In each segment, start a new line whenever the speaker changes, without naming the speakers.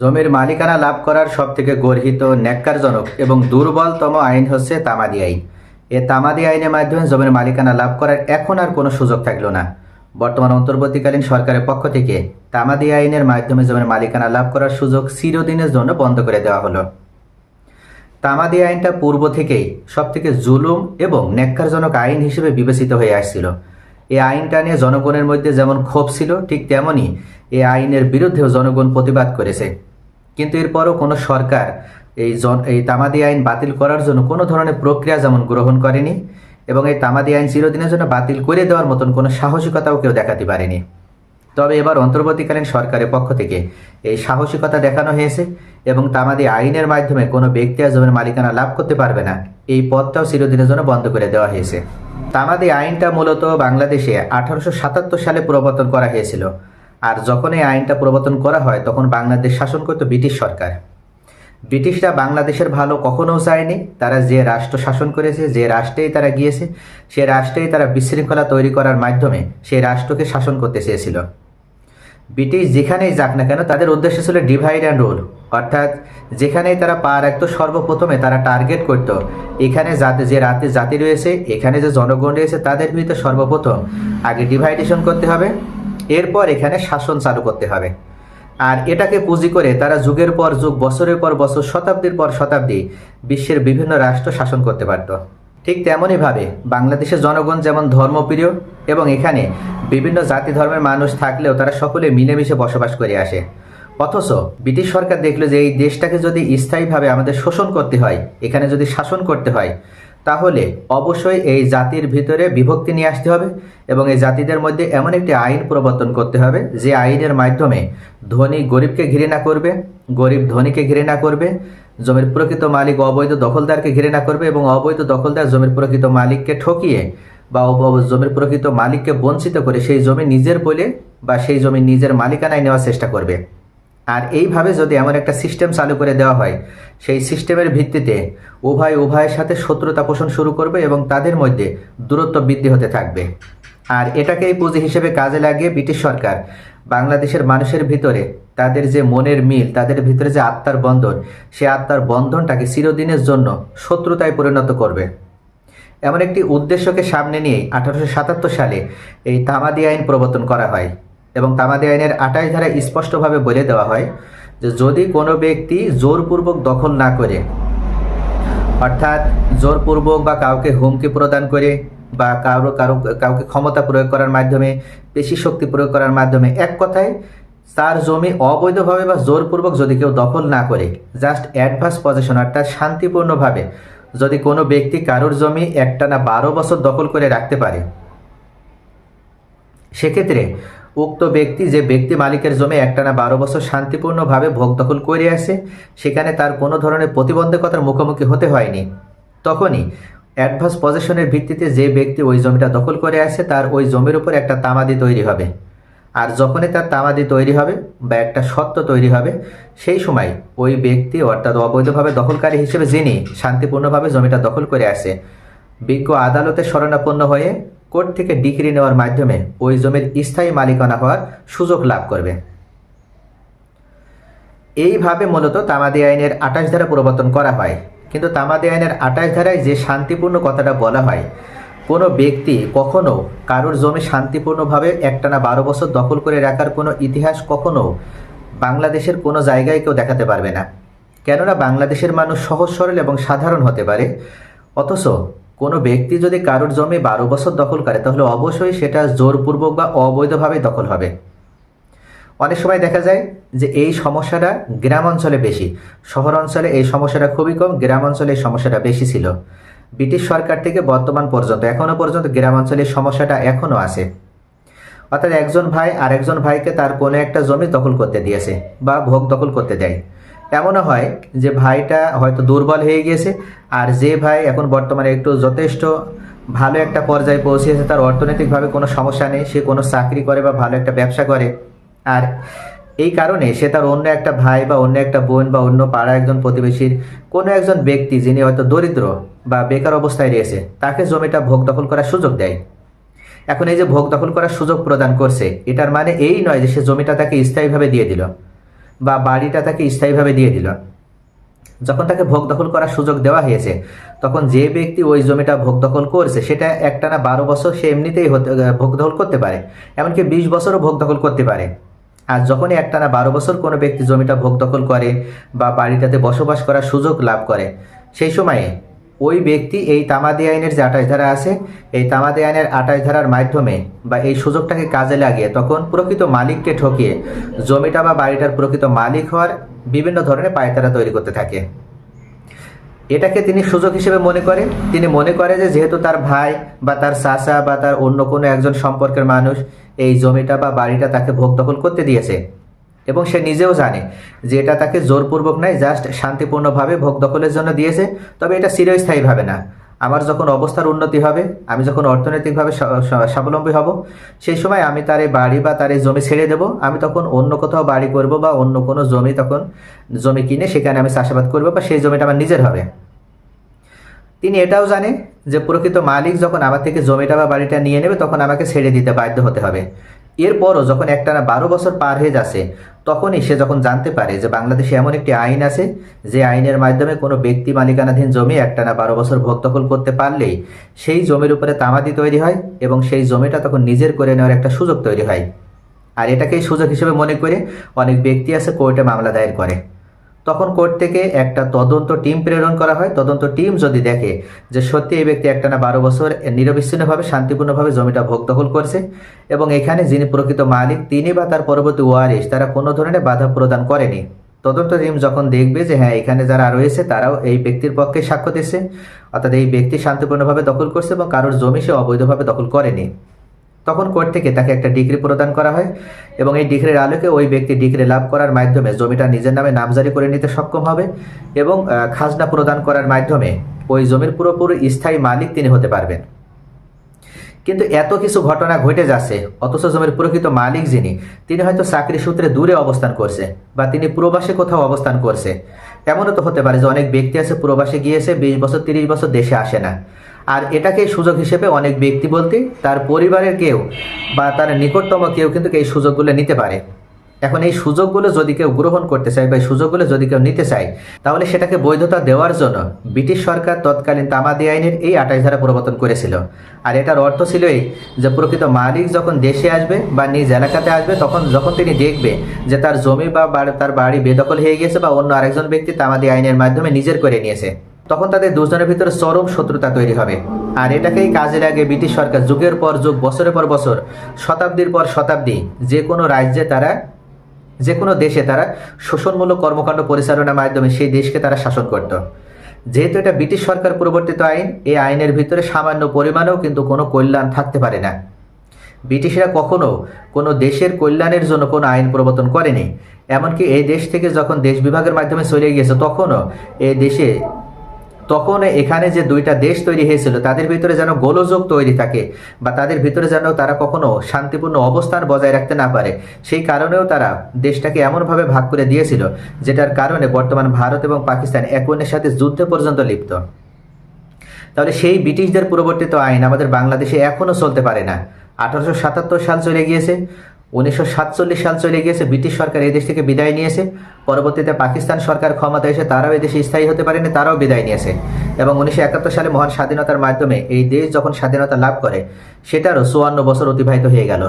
জমির মালিকানা লাভ করার সবথেকে গর্হিত, ন্যাক্কারজনক এবং দুর্বলতম আইন হচ্ছে তামাদি আইন। এ তামাদি আইনের মাধ্যমে জমির মালিকানা লাভ করার এখন আর কোনো সুযোগ থাকল না। বর্তমান অন্তর্বর্তীকালীন সরকারের পক্ষ থেকে তামাদি আইনের মাধ্যমে জমির মালিকানা লাভ করার সুযোগ চিরদিনের জন্য বন্ধ করে দেওয়া হলো। তামাদি আইনটা পূর্ব থেকেই সবথেকে জুলুম এবং ন্যাক্কারজনক আইন হিসেবে বিবেচিত হয়ে আসছিল। এই আইনটা নিয়ে জনগণের মধ্যে যেমন ক্ষোভ ছিল, ঠিক তেমনই এই আইনের বিরুদ্ধেও জনগণ প্রতিবাদ করেছে। কিন্তু এরপরও কোনো সরকার এই জন এই তামাদি আইন বাতিল করার জন্য কোনো ধরনের প্রক্রিয়া যেমন গ্রহণ করেনি এবং এই তামাদি আইন চিরদিনের জন্য বাতিল করে দেওয়ার মতন কোনো সাহসিকতাও কেউ দেখাতে পারেনি। তবে এবার অন্তর্বর্তীকালীন সরকারের পক্ষ থেকে এই সাহসিকতা দেখানো হয়েছে এবং তামাদি আইনের মাধ্যমে কোনো ব্যক্তি আর জমির মালিকানা লাভ করতে পারবে না। এই পথটাও চিরদিনের জন্য বন্ধ করে দেওয়া হয়েছে। তামাদি আইনটা মূলত বাংলাদেশে আঠারোশো সাতাত্তর সালে প্রবর্তন করা হয়েছিল। আর যখন এই আইনটা প্রবর্তন করা হয়, তখন বাংলাদেশ শাসন করত ব্রিটিশ সরকার। ব্রিটিশরা বাংলাদেশের ভালো কখনোও চায়নি। তারা যে রাষ্ট্র শাসন করেছে, যে রাষ্ট্রেই তারা গিয়েছে, সে রাষ্ট্রেই তারা বিশৃঙ্খলা তৈরি করার মাধ্যমে সেই রাষ্ট্রকে শাসন করতে চেয়েছিল। ব্রিটিশ যেখানেই যাক না কেন, তাদের উদ্দেশ্য ছিল ডিভাইড অ্যান্ড রুল অর্থাৎ যেখানেই তারা পা রাখতো, সর্বপ্রথমে তারা টার্গেট করত, এখানে যাতে যে রাতে জাতি রয়েছে, এখানে যে জনগণ রয়েছে, তাদের ভিতরে সর্বপ্রথম আগে ডিভাইডেশন করতে হবে। এরপর এখানে শাসন চালু করতে হবে। আর এটাকে পুঁজি করে তারা যুগের পর যুগ, বছরের পর বছর, শতাব্দীর পর শতাব্দী বিশ্বের বিভিন্ন রাষ্ট্র শাসন করতে পারত। ঠিক তেমনইভাবে বাংলাদেশের জনগণ যেমন ধর্মপ্রিয় এবং এখানে বিভিন্ন জাতি ধর্মের মানুষ থাকলেও তারা সকলে মিলেমিশে বসবাস করে আসে। অথচ ব্রিটিশ সরকার দেখল যে এই দেশটাকে যদি স্থায়ীভাবে আমাদের শোষণ করতে হয়, এখানে যদি শাসন করতে হয় তাহলে অবশ্যই এই জাতির ভিতরে বিভক্তি নিয়ে আসতে হবে এবং এই জাতিদের মধ্যে এমন একটি আইন প্রবর্তন করতে হবে যে আইনের মাধ্যমে ধনী গরিবকে ঘৃণা করবে, গরিব ধনীকে ঘৃণা করবে, জমির প্রকৃত মালিক অবৈধ দখলদারকে ঘৃণা করবে এবং অবৈধ দখলদার জমির প্রকৃত মালিককে ঠকিয়ে বা জমির প্রকৃত মালিককে বঞ্চিত করে সেই জমি নিজের বলে বা সেই জমি নিজের মালিকানায় নেওয়ার চেষ্টা করবে। আর এইভাবে যদি এমন একটা সিস্টেম চালু করে দেওয়া হয়, সেই সিস্টেমের ভিত্তিতে উভয়, উভয়ের সাথে শত্রুতা পোষণ শুরু করবে এবং তাদের মধ্যে দূরত্ব বৃদ্ধি হতে থাকবে। আর এটাকেই পুঁজি হিসেবে কাজে লাগিয়ে ব্রিটিশ সরকার বাংলাদেশের মানুষের ভিতরে তাদের যে মনের মিল, তাদের ভিতরে যে আত্মার বন্ধন, সে আত্মার বন্ধনটাকে চিরদিনের জন্য শত্রুতায় পরিণত করবে। এমন একটি উদ্দেশ্যকে সামনে নিয়ে আঠারোশো সাতাত্তর সালে এই তামাদি আইন প্রবর্তন করা হয়। এবং তামাদি আইনের আটাশ ধারা স্পষ্টভাবে বলে দেওয়া হয় যে যদি কোনো ব্যক্তি জোরপূর্বক দখল না করে, অর্থাৎ জোরপূর্বক বা কাউকে হুমকি প্রদান করে বা কারও কারও, কাউকে ক্ষমতা প্রয়োগ করার মাধ্যমে, পেশি শক্তি প্রয়োগ করার মাধ্যমে, এক কথায় তার জমি অবৈধভাবে বা জোরপূর্বক যদি কেউ দখল না করে জাস্ট অ্যাডভান্স পজিশন অর্থাৎ শান্তিপূর্ণভাবে যদি কোনো ব্যক্তি কারোর জমি একটানা বারো বছর দখল করে রাখতে পারে, সেক্ষেত্রে উক্ত ব্যক্তি যে ব্যক্তি মালিকের জমি একটানা বারো বছর শান্তিপূর্ণভাবে ভোগ দখল করে আসে, সেখানে তার কোনো ধরনের প্রতিবন্ধকতার মুখোমুখি হতে হয়নি। তখনই অ্যাডভান্স পজিশনের ভিত্তিতে যে ব্যক্তি ওই জমিটা দখল করে আসে, তার ওই জমির উপর একটা তামাদি তৈরি হবে। আর যখনই তার তামাদি তৈরি হবে বা একটা সত্ত্ব তৈরি হবে, সেই সময় ওই ব্যক্তি অর্থাৎ অবৈধভাবে দখলকারী হিসেবে যিনি শান্তিপূর্ণভাবে জমিটা দখল করে আসে, বিজ্ঞ আদালতে শরণাপন্ন হয়ে কোর্ট থেকে ডিগ্রি নেওয়ার মাধ্যমে ওই জমির স্থায়ী মালিকানা হওয়ার সুযোগ লাভ করবে। এইভাবে মূলত তামাদি আইনের আঠাশ ধারা প্রবর্তন করা হয়। কিন্তু তামাদি আইনের আঠাশ ধারায় যে শান্তিপূর্ণ কথাটা বলা হয়, কোনো ব্যক্তি কখনো কারোর জমি শান্তিপূর্ণভাবে একটানা বারো বছর দখল করে রাখার কোনো ইতিহাস কখনো বাংলাদেশের কোনো জায়গায় কেউ দেখাতে পারবে না। কেননা বাংলাদেশের মানুষ সহজ, সরল এবং সাধারণ হতে পারে। অথচ কোনো ব্যক্তি যদি কারোর জমি বারো বছর দখল করে, তাহলে অবশ্যই সেটা জোরপূর্বক বা অবৈধভাবে দখল হবে। অনেক সময় দেখা যায় যে এই সমস্যাটা গ্রাম অঞ্চলে বেশি। শহর অঞ্চলে এই সমস্যাটা খুবই কম গ্রাম অঞ্চলে এই সমস্যাটা বেশি ছিল। ব্রিটিশ সরকার থেকে বর্তমান পর্যন্ত এখনও পর্যন্ত গ্রাম অঞ্চলে সমস্যাটা এখনও আছে। অর্থাৎ একজন ভাই আরেকজন ভাইকে তার কোনো একটা জমি দখল করতে দিয়েছে বা ভোগ দখল করতে দেয়। এমনও হয় যে ভাইটা হয়তো দুর্বল হয়ে গিয়েছে, আর যে ভাই এখন বর্তমানে একটু যথেষ্ট ভালো একটা পর্যায়ে পৌঁছেছে, তার অর্থনৈতিকভাবে কোনো সমস্যা নেই, সে কোনো চাকরি করে বা ভালো একটা ব্যবসা করে। আর এই কারণে সে তার অন্য একটা ভাই বা অন্য একটা বোন বা অন্য পাড়া একজন প্রতিবেশীর কোনো একজন ব্যক্তি যিনি হয়তো দরিদ্র বা বেকার অবস্থায় রয়েছে, তাকে জমিটা ভোগ দখল করার সুযোগ দেয়। এখন এই যে ভোগ দখল করার সুযোগ প্রদান করছে, এটার মানে এই নয় যে সে জমিটা তাকে স্থায়ীভাবে দিয়ে দিল। বা বাড়িটা তাকে স্থায়ীভাবে দিয়ে দিল। যখন তাকে ভোগ দখল করার সুযোগ দেওয়া হয়েছে, তখন যে ব্যক্তি ওই জমিটা ভোগ দখল করছে, সেটা একটানা বারো বছর সে এমনিতেই ভোগ দখল করতে পারে। এমনকি বিশ বছরও ভোগ দখল করতে পারে। আর যখনই একটানা বারো বছর কোনো ব্যক্তি জমিটা ভোগ দখল করে বা বাড়িটাতে বসবাস করার সুযোগ লাভ করে, সেই সময়ে ওই ব্যক্তি এই তামাদি আইনের যে আঠাশ ধারা আছে, এই তামাদি আইনের আঠাশ ধারার মাধ্যমে বা এই সুযোগটাকে কাজে লাগিয়ে তখন প্রকৃত মালিককে ঠকিয়ে জমিটা বা বাড়িটার প্রকৃত মালিক হওয়ার বিভিন্ন ধরনের পায়তারা তৈরি করতে থাকে। এটাকে তিনি সুযোগ হিসেবে মনে করে। তিনি মনে করে যে যেহেতু তার ভাই বা তার চাচা বা তার অন্য কোনো একজন সম্পর্কের মানুষ এই জমিটা বা বাড়িটা তাকে ভোগ দখল করতে দিয়েছে এবং সে নিজেও জানে যে এটা তাকে জোরপূর্বক নয় জাস্ট শান্তিপূর্ণভাবে ভোগ দখলের জন্য দিয়েছে। তবে এটা চিরস্থায়ীভাবে না। আমার যখন অবস্থার উন্নতি হবে, আমি যখন অর্থনৈতিকভাবে স্বা- স্বা- স্বাবলম্বী হব, সেই সময় আমি তার এই বাড়ি বা তার এই জমি ছেড়ে দেব। আমি তখন অন্য কোথাও বাড়ি করব বা অন্য কোনো জমি তখন, জমি কিনে সেখানে আমি চাষাবাদ করব বা সেই জমিটা আমার নিজের হবে। তিনি এটাও জানে যে প্রকৃত মালিক যখন আমার থেকে জমিটা বা বাড়িটা নিয়ে নেবে, তখন আমাকে ছেড়ে দিতে বাধ্য হতে হবে। এরপরও যখন একটানা বারো বছর পার হয়ে যাচ্ছে, তখনই সে যখন জানতে পারে যে বাংলাদেশে এমন একটি আইন আছে, যে আইনের মাধ্যমে কোনো ব্যক্তি মালিকানাধীন জমি একটানা বারো বছর ভোগ দখল করতে পারলেই সেই জমির উপরে তামাদি তৈরি হয় এবং সেই জমিটা তখন নিজের করে নেওয়ার একটা সুযোগ তৈরি হয়। আর এটাকেই সুযোগ হিসেবে মনে করে অনেক ব্যক্তি আছে কোর্টে মামলা দায়ের করে। তখন কোর্ট থেকে একটা তদন্ত টিম প্রেরণ করা হয়। তদন্ত টিম যদি দেখে যে সত্যি এই ব্যক্তি একটা না বারো বছর নিরবিচ্ছিন্নভাবে, শান্তিপূর্ণভাবে জমিটা ভোগ দখল করছে এবং এখানে যিনি প্রকৃত মালিক, তিনি বা তার পরবর্তী ওয়ারিশ, তারা কোনো ধরনের বাধা প্রদান করেনি। তদন্ত টিম যখন দেখবে যে হ্যাঁ এখানে যারা রয়েছে, তারাও এই ব্যক্তির পক্ষে সাক্ষ্য দিচ্ছে। অর্থাৎ এই ব্যক্তি শান্তিপূর্ণভাবে দখল করছে এবং কারোর জমি সে অবৈধভাবে দখল করেনি। তখন কোর্ট থেকে তাকে একটা ডিগ্রি প্রদান করা হয় এবং এই ডিগ্রির আলোকে ওই ব্যক্তি ডিগ্রি লাভ করার মাধ্যমে জমিটা নিজের নামে নামজারি করে নিতে সক্ষম হবে এবং খাজনা প্রদান করার মাধ্যমে ওই জমির পুরোপুরি স্থায়ী মালিক তিনি হতে পারবেন। কিন্তু এত কিছু ঘটনা ঘটে যাচ্ছে, অথচ জমির প্রকৃত মালিক যিনি, তিনি হয়তো চাকরি সূত্রে দূরে অবস্থান করছে বা তিনি প্রবাসে কোথাও অবস্থান করছে। এমনও তো হতে পারে যে অনেক ব্যক্তি আছে প্রবাসে গিয়েছে, বিশ বছর, তিরিশ বছর দেশে আসে না। আর এটাকে সুযোগ হিসেবে অনেক ব্যক্তি বলতে তার পরিবারের কেউ বা তার নিকটতম কেউ কিন্তু এই সুযোগগুলো নিতে পারে। এখন এই সুযোগগুলো যদি কেউ গ্রহণ করতে চায় বা এই সুযোগগুলো যদি কেউ নিতে চায়, তাহলে সেটাকে বৈধতা দেওয়ার জন্য ব্রিটিশ সরকার তৎকালীন তামাদি আইনের এই আঠাশ ধারা প্রবর্তন করেছিল। আর এটার অর্থ ছিল এই যে প্রকৃত মালিক যখন দেশে আসবে বা নিজ এলাকাতে আসবে, তখন যখন তিনি দেখবে যে তার জমি বা তার বাড়ি বেদখল হয়ে গেছে বা অন্য আরেকজন ব্যক্তি তামাদি আইনের মাধ্যমে নিজের করে নিয়েছে। তখন তাদের দুজনের ভিতরে চরম শত্রুতা তৈরি হবে। আর এটাকেই কাজে লাগে ব্রিটিশ সরকার যুগের পর যুগ, বছরের পর বছর, শতাব্দীর পর শতাব্দী, যে কোনো রাজ্যে তারা, যে কোনো দেশে তারা শোষণমূলক কর্মকাণ্ড পরিচালনার মাধ্যমে সেই দেশকে তারা শাসন করত। যেহেতু এটা ব্রিটিশ সরকার প্রবর্তিত আইন এই আইনের ভিতরে সামান্য পরিমাণেও কিন্তু কোনো কল্যাণ থাকতে পারে না। ব্রিটিশরা কখনো কোনো দেশের কল্যাণের জন্য কোনো আইন প্রবর্তন করেনি। এমনকি এই দেশ থেকে যখন দেশ বিভাগের মাধ্যমে চলে গিয়েছে, তখনও এই দেশে তখন এখানে যে দুইটা দেশ তৈরি হয়েছিল, তাদের ভিতরে যেন গোলযোগ তৈরি থাকে বা তাদের ভিতরে যেন তারা কখনো শান্তিপূর্ণ অবস্থান বজায় রাখতে না পারে, সেই কারণেও তারা দেশটাকে এমনভাবে ভাগ করে দিয়েছিল, যেটার কারণে বর্তমান ভারত এবং পাকিস্তান এক অন্যের সাথে যুদ্ধে পর্যন্ত লিপ্ত। তাহলে সেই ব্রিটিশদের পূর্ববর্তিত আইন আমাদের বাংলাদেশে এখনও চলতে পারে না। আঠারোশো সাতাত্তর সাল চলে গিয়েছে। উনিশশো সাতচল্লিশ সাল চলে গিয়েছে, ব্রিটিশ সরকার এই দেশ থেকে বিদায় নিয়েছে। পরবর্তীতে পাকিস্তান সরকার ক্ষমতা এসে তারাও এই দেশে স্থায়ী হতে পারেনি, তারাও বিদায় নিয়েছে। এবং উনিশশো একাত্তর সালে মহান স্বাধীনতার মাধ্যমে এই দেশ যখন স্বাধীনতা লাভ করে, সেটারও চুয়ান্ন বছর অতিবাহিত হয়ে গেল।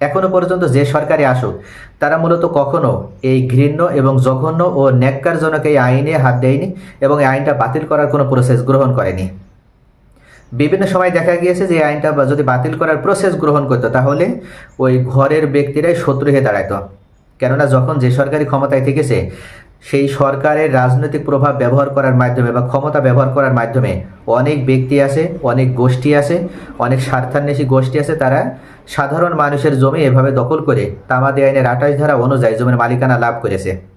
এখনও পর্যন্ত যে সরকারে আসুক, তারা মূলত কখনো এই ঘৃণ্য এবং জঘন্য ও ন্যাক্কারজনক এই আইনে হাত দেয়নি এবং এই আইনটা বাতিল করার কোনো প্রসেস গ্রহণ করেনি। বিভিন্ন সময় দেখা গিয়েছে যে আইনটা যদি বাতিল করার প্রসেস গ্রহণ করতো, তাহলে ওই ঘরের ব্যক্তিরাই শত্রু হয়ে দাঁড়াতো কেননা যখন যে সরকারি ক্ষমতায় থেকেছে, সেই সরকারের রাজনৈতিক প্রভাব ব্যবহার করার মাধ্যমে বা ক্ষমতা ব্যবহার করার মাধ্যমে অনেক ব্যক্তি আছে, অনেক গোষ্ঠী আছে, অনেক স্বার্থান্বেষী গোষ্ঠী আছে, তারা সাধারণ মানুষের জমি এভাবে দখল করে তামাদি আইনের আঠাশ ধারা অনুযায়ী জমির মালিকানা লাভ করেছে।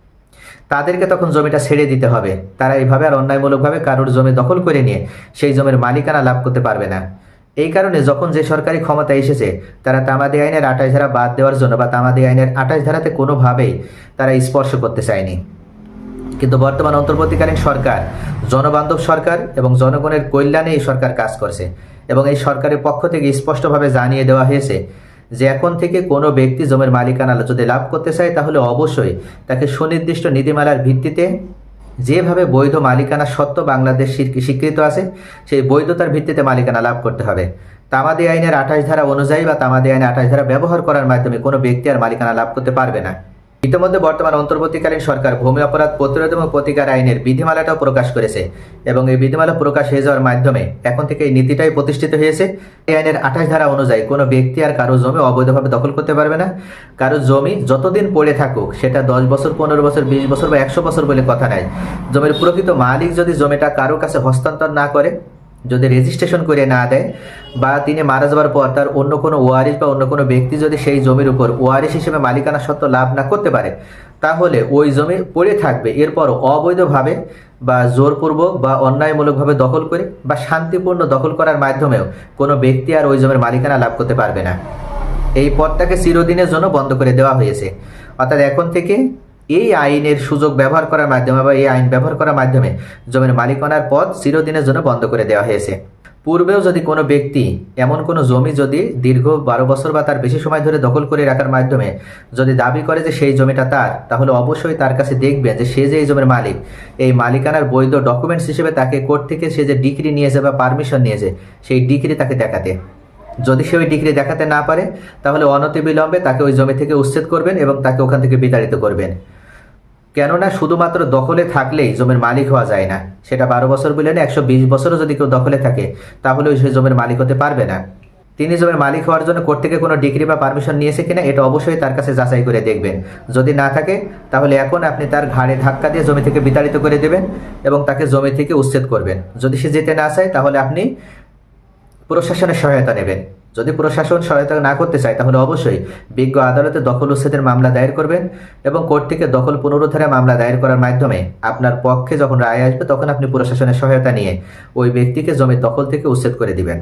তাদেরকে তখন জমিটা ছেড়ে দিতে হবে। তারা এইভাবে আর অন্যায়মূলকভাবে কারোর জমি দখল করে নিয়ে সেই জমির মালিকানা লাভ করতে পারবে না। এই কারণে যখন যে সরকারি ক্ষমতা এসেছে, তারা তামাদি আইনের আঠাশ ধারা বাদ দেওয়ার জন্য বা তামাদি আইনের আঠাশ ধারাতে কোনোভাবেই তারা স্পর্শ করতে চায়নি। কিন্তু বর্তমান অন্তর্বর্তীকালীন সরকার, জনবান্ধব সরকার এবং জনগণের কল্যাণে এই সরকার কাজ করছে এবং এই সরকারের পক্ষ থেকে স্পষ্টভাবে জানিয়ে দেওয়া হয়েছে যে এখন থেকে কোনো ব্যক্তি জমির মালিকানা যদি লাভ করতে চায়, তাহলে অবশ্যই তাকে সুনির্দিষ্ট নীতিমালার ভিত্তিতে যেভাবে বৈধ মালিকানা সত্ত্ব বাংলাদেশ স্বীকৃত আছে, সেই বৈধতার ভিত্তিতে মালিকানা লাভ করতে হবে। তামাদি আইনের আঠাশ ধারা অনুযায়ী বা তামাদি আইনের আঠাশ ধারা ব্যবহার করার মাধ্যমে কোনো ব্যক্তি আর মালিকানা লাভ করতে পারবে না। ইতিমধ্যে বর্তমান অন্তর্বর্তীকালীন সরকার ভূমি অপরাধ প্রতিরোধ এবং প্রতিকার আইনের বিধিমালাটাও প্রকাশ করেছে এবং এই বিধিমালা প্রকাশ হয়ে যাওয়ার মাধ্যমে এখন থেকে এই নীতিটাই প্রতিষ্ঠিত হয়েছে। এই আইনের আঠাশ ধারা অনুযায়ী কোনো ব্যক্তি আর কারও জমি অবৈধভাবে দখল করতে পারবে না। কারও জমি যতদিন পড়ে থাকুক, সেটা দশ বছর, পনেরো বছর, বিশ বছর বা একশো বছর বলে কথা নাই। জমির প্রকৃত মালিক যদি জমিটা কারও কাছে হস্তান্তর না করে যদি রেজিস্ট্রেশন করে না দেয় বা তিনি মারা যাওয়ার পর তার অন্য কোনো ওয়ারিশ বা অন্য কোনো ব্যক্তি যদি সেই জমির উপর ওয়ারিশ হিসেবে মালিকানা সত্ত্ব লাভ না করতে পারে, তাহলে ওই জমি পড়ে থাকবে। এরপর অবৈধভাবে বা জোরপূর্বক বা অন্যায়মূলকভাবে দখল করে বা শান্তিপূর্ণ দখল করার মাধ্যমেও কোনো ব্যক্তি আর ওই জমির মালিকানা লাভ করতে পারবে না। এই পথটাকে চিরদিনের জন্য বন্ধ করে দেওয়া হয়েছে। অর্থাৎ এখন থেকে এই আইনের সুযোগ ব্যবহার করার মাধ্যমে বা এই আইন ব্যবহার করার মাধ্যমে জমির মালিকানার পথ চিরদিনের জন্য বন্ধ করে দেওয়া হয়েছে। পূর্বেও যদি কোনো ব্যক্তি এমন কোনো জমি যদি দীর্ঘ বারো বছর বা তার বেশি সময় ধরে দখল করে রাখার মাধ্যমে যদি দাবি করে যে সেই জমিটা তার, তাহলে অবশ্যই তার কাছে দেখবেন যে সে যে এই জমির মালিক, এই মালিকানার বৈধ ডকুমেন্টস হিসেবে তাকে কোর্ট থেকে সে যে ডিগ্রি নিয়েছে বা পারমিশন নিয়েছে, সেই ডিগ্রি তাকে দেখাতে। যদি সে ওই ডিগ্রি দেখাতে না পারে, তাহলে অনতিবিলম্বে তাকে ওই জমি থেকে উচ্ছেদ করবেন এবং তাকে ওখান থেকে বিতাড়িত করবেন। কেননা শুধুমাত্র দখলে থাকলেই জমির মালিক হওয়া যায় না। সেটা বারো বছর বলে না একশো বিশ বছরও যদি কেউ দখলে থাকে তাহলে সে জমির মালিক হতে পারবে না। তিনি জমির মালিক হওয়ার জন্য কোর্ট থেকে কোনো ডিগ্রি বা পারমিশন নিয়েছে কিনা, এটা অবশ্যই তার কাছে যাচাই করে দেখবেন। যদি না থাকে, তাহলে এখন আপনি তার ঘাড়ে ধাক্কা দিয়ে জমি থেকে বিতাড়িত করে দেবেন এবং তাকে জমি থেকে উচ্ছেদ করবেন। যদি সে যেতে না চায়, তাহলে আপনি প্রশাসনের সহায়তা নেবেন। যদি প্রশাসন সহায়তা না করতে চায়, তাহলে অবশ্যই বিজ্ঞ আদালতে দখল উচ্ছেদের মামলা দায়ের করবেন এবং কোর্ট থেকে দখল পুনরুদ্ধারে মামলা দায়ের করার মাধ্যমে আপনার পক্ষে যখন রায় আসবে, তখন আপনি প্রশাসনের সহায়তা নিয়ে ওই ব্যক্তিকে জমির দখল থেকে উচ্ছেদ করে দিবেন।